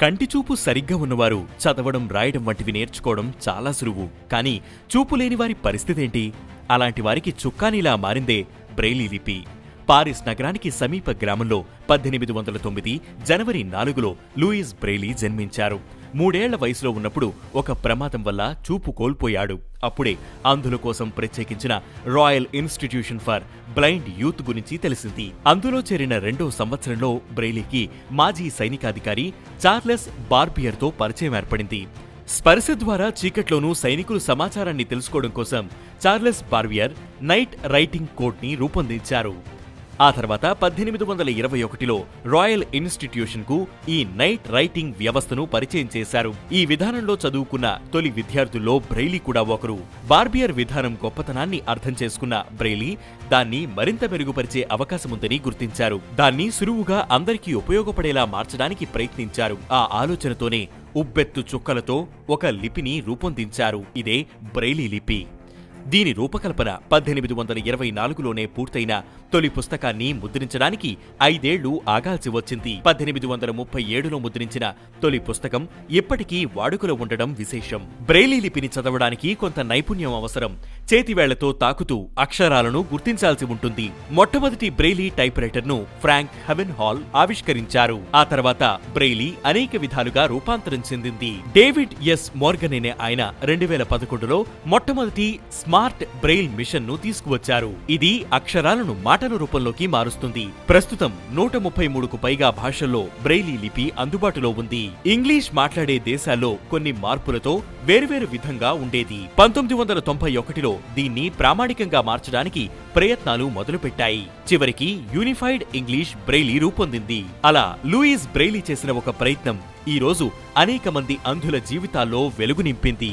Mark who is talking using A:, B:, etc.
A: కంటి చూపు సరిగ్గా ఉన్నవారు చదవడం రాయడం వంటివి నేర్చుకోవడం చాలా సులువు. కానీ చూపు లేని వారి పరిస్థితేంటి అలాంటి వారికి చుక్కానిలా మారిందే బ్రెయిలీ లిపి. పారిస్ నగరానికి సమీప గ్రామంలో పద్దెనిమిది వందల తొమ్మిది జనవరి నాలుగులో లూయిస్ బ్రెయిలీ జన్మించారు. మూడేళ్ళ వయసులో ఉన్నప్పుడు ఒక ప్రమాదం వల్ల చూపు కోల్పోయాడు. అప్పుడే అంధుల కోసం ప్రత్యేకించిన royal institution for blind youth గురించి తెలిసింది. అందులో చేరిన రెండో సంవత్సరంలో బ్రెయిలీకి మాజీ సైనికాధికారి చార్లెస్ బార్బియర్తో పరిచయం ఏర్పడింది. స్పర్శ ద్వారా చీకట్లోనూ సైనికులు సమాచారాన్ని తెలుసుకోవడం కోసం చార్లెస్ బార్వియర్ నైట్ రైటింగ్ కోడ్ని రూపొందించారు. ఆ తర్వాత పద్దెనిమిది వందల ఇరవై ఒకటిలో రాయల్ ఇన్స్టిట్యూషన్కు ఈ నైట్ రైటింగ్ వ్యవస్థను పరిచయం చేశారు. ఈ విధానంలో చదువుకున్న తొలి విద్యార్థుల్లో బ్రెయిలీ కూడా ఒకరు. బార్బియర్ విధానం గొప్పతనాన్ని అర్థం చేసుకున్న బ్రెయిలీ దాన్ని మరింత మెరుగుపరిచే అవకాశముందని గుర్తించారు. దాన్ని సులువుగా అందరికీ ఉపయోగపడేలా మార్చడానికి ప్రయత్నించారు. ఆ ఆలోచనతోనే ఉబ్బెత్తు చుక్కలతో ఒక లిపిని రూపొందించారు. ఇదే బ్రెయిలీ లిపి. దీని రూపకల్పన పద్దెనిమిది వందల ఇరవై నాలుగులోనే పూర్తయిన తొలి పుస్తకాన్ని ముద్రించడానికి ఐదేళ్ళు ఆగాల్సి వచ్చింది. పద్దెనిమిది వందల ముప్పై ఏడులో ముద్రించిన తొలి పుస్తకం ఇప్పటికీ వాడుకలో ఉండడం విశేషం. బ్రెయిలీ లిపిని చదవడానికి కొంత నైపుణ్యం అవసరం. చేతివేళ్ళతో తాకుతూ అక్షరాలను గుర్తించాల్సి ఉంటుంది. మొట్టమొదటి బ్రెయిలీ టైప్ రైటర్ను ఫ్రాంక్ హెవెన్ హాల్ ఆవిష్కరించారు. ఆ తర్వాత బ్రెయిలీ అనేక విధాలుగా రూపాంతరం చెందింది. డేవిడ్ ఎస్ మోర్గన్ అనే ఆయన రెండు వేల పదకొండులో మొట్టమొదటి స్మార్ట్ బ్రెయిల్ మిషన్ను తీసుకువచ్చారు. ఇది అక్షరాలను మాటల రూపంలోకి మారుస్తుంది. ప్రస్తుతం నూట ముప్పై మూడుకు పైగా భాషల్లో బ్రెయిలీ లిపి అందుబాటులో ఉంది. ఇంగ్లీష్ మాట్లాడే దేశాల్లో కొన్ని మార్పులతో వేర్వేరు విధంగా ఉండేది. పంతొమ్మిది వందల తొంభై ఒకటిలో దీన్ని ప్రామాణికంగా మార్చడానికి ప్రయత్నాలు మొదలుపెట్టాయి. చివరికి యూనిఫైడ్ ఇంగ్లీష్ బ్రెయిలీ రూపొందింది. అలా లూయిస్ బ్రెయిలీ చేసిన ఒక ప్రయత్నం ఈ రోజు అనేక మంది అంధుల జీవితాల్లో వెలుగు నింపింది.